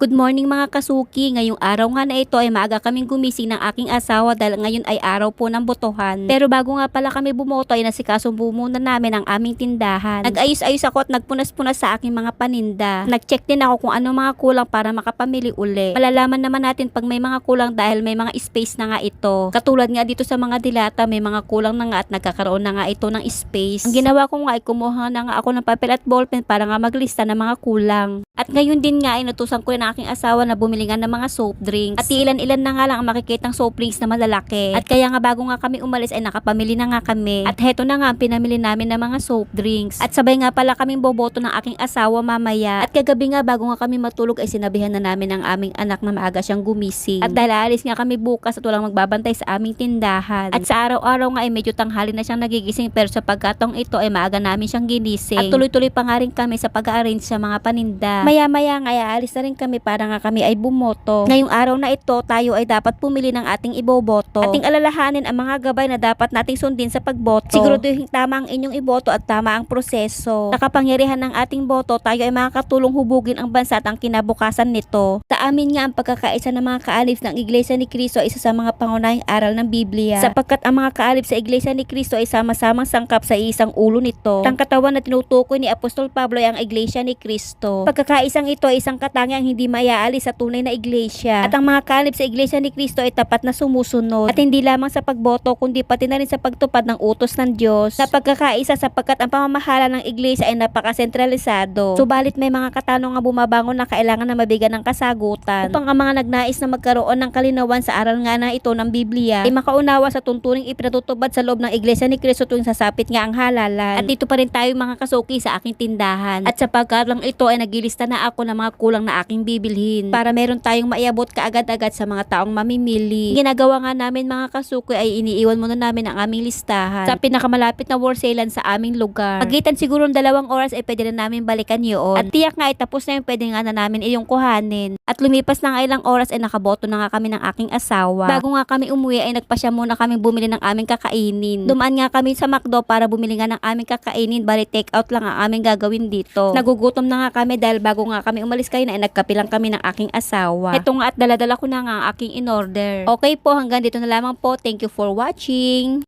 Good morning mga kasuki. Ngayong araw nga na ito ay maaga kaming gumising ng aking asawa dahil ngayon ay araw po ng botohan. Pero bago nga pala kami bumoto ay nasikaso muna namin ang aming tindahan. Nag-ayos-ayos ako at nagpunas-punas sa aking mga paninda. Nag-check din ako kung ano mga kulang para makapamili uli. Malalaman naman natin pag may mga kulang dahil may mga space na nga ito. Katulad nga dito sa mga dilata may mga kulang na nga at nagkakaroon na nga ito ng space. Ang ginawa ko nga ay kumuha na nga ako ng papel at ballpen para nga maglista ng mga kulang. At ngayon din nga, inutusan ko rin ang aking asawa na bumili nga ng mga soft drinks. At ilan-ilan na nga lang ang makikitang soft drinks na malalaki. At kaya nga bago nga kami umalis ay nakapamili na nga kami. At heto na nga ang pinamili namin ng mga soft drinks. At sabay nga pala kaming boboto ng aking asawa mamaya. At kagabi nga bago nga kami matulog ay sinabihan na namin ang aming anak na maaga siyang gumising. At dahil aalis nga kami bukas at walang magbabantay sa aming tindahan. At sa araw-araw nga ay medyo tanghali na siyang nagigising pero sa pagkatong ito ay maaga namin siyang ginising. At tuloy-tuloy pa nga rin kami sa pag-arrange sa mga paninda. Maya-maya nga ay aalis na rin kami para nga kami ay bumoto. Ngayong araw na ito, tayo ay dapat pumili ng ating iboboto. Ating alalahanin ang mga gabay na dapat nating sundin sa pagboto. Siguraduhin tama ang inyong iboto at tama ang proseso. Sa kapangyarihan ng ating boto, tayo ay makakatulong hubugin ang bansa at ang kinabukasan nito. Sa amin nga ang pagkakaisa ng mga kaalif ng Iglesia ni Cristo ay isa sa mga pangunahing aral ng Biblia. Sapagkat ang mga kaalif sa Iglesia ni Cristo ay sama-samang sangkap sa isang ulo nito. Ang katawan na tinutukoy ni Apostol Pablo ay ang Iglesia ni Cristo. Pagkakaisang ito ay isang katangiang hindi mayaalis sa tunay na iglesia. At ang mga kalip sa iglesia ni Kristo ay tapat na sumusunod. At hindi lamang sa pagboto kundi pati na rin sa pagtupad ng utos ng Diyos. Sa pagkakaisa sapagkat ang pamamahala ng iglesia ay napakasentralisado. Subalit may mga katanungan bumabangon na kailangan na mabigyan ng kasagutan. Upang ang mga nagnais na magkaroon ng kalinawan sa aral nga na ito ng Biblia ay makaunawa sa tuntuning ipinatutupad sa loob ng iglesia ni Kristo tuwing sasapit nga ang halalan. At dito pa rin tayo mga kasuki sa aking tindahan. At sapagkat lang ito ay nagilista na ako ng mga kulang na aking bibilhin para meron tayong maiabot kaagad-agad sa mga taong mamimili. Ginagawa nga namin mga kasuki ay iniiwan muna namin ang aming listahan sa pinakamalapit na worselan sa aming lugar. Pagitan siguro ng dalawang oras ay pwede na namin balikan yun. At tiyak nga ay tapos na yung pwede nga na namin iyong kuhanin. At lumipas na nga ilang oras ay nakaboto na nga kami ng aking asawa. Bago nga kami umuwi ay nagpasya muna kami bumili ng aming kakainin. Dumaan nga kami sa McDo para bumili nga ng aming kakainin bali take out lang ang aming gagawin dito. Nagugutom na nga kami dahil bago nga kami umalis kayo na ay nagkape lang kami ng aking asawa. Ito nga at daladala ko na nga ang aking in-order. Okay po hanggang dito na lamang po. Thank you for watching.